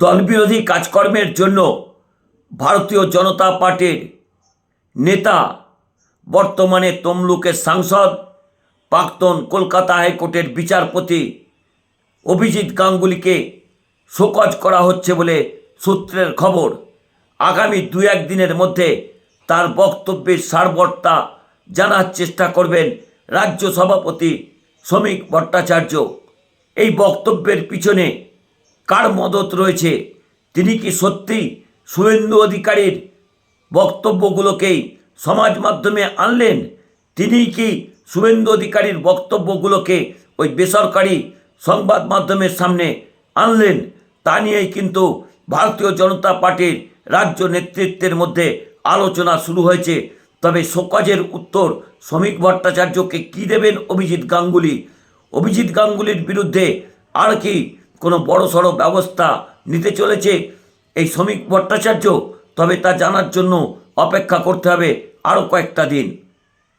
দলবিরোধী কাজকর্মের জন্য ভারতীয় জনতা পার্টির নেতা, বর্তমানে তমলুকের সাংসদ, প্রাক্তন কলকাতা হাইকোর্টের বিচারপতি অভিজিৎ গাঙ্গুলিকে শোকজ করা হচ্ছে বলে সূত্রের খবর। আগামী দু এক দিনের মধ্যে তার বক্তব্যের সারবর্তা জানার চেষ্টা করবেন রাজ্য সভাপতি শ্রমিক ভট্টাচার্য। এই বক্তব্যের পিছনে কার মদত রয়েছে? তিনি কি সত্যি শুভেন্দু অধিকারীর বক্তব্যগুলোকেই সমাজ মাধ্যমে আনলেন? তিনিই কি শুভেন্দু অধিকারীর বক্তব্যগুলোকে ওই বেসরকারি সংবাদ মাধ্যমের সামনে আনলেন? তা নিয়েই কিন্তু ভারতীয় জনতা পার্টির রাজ্য নেতৃত্বের মধ্যে আলোচনা শুরু হয়েছে। তবে শোকজের উত্তর শ্রমিক ভট্টাচার্যকে কী দেবেন অভিজিৎ গাঙ্গুলি? অভিজিৎ গাঙ্গুলির বিরুদ্ধে আর কি কোনো বড় সড়ো ব্যবস্থা নিতে চলেছে এই শ্রমিক ভট্টাচার্য, তবে তা জানার জন্য অপেক্ষা করতে হবে আরও কয়েকটা দিন।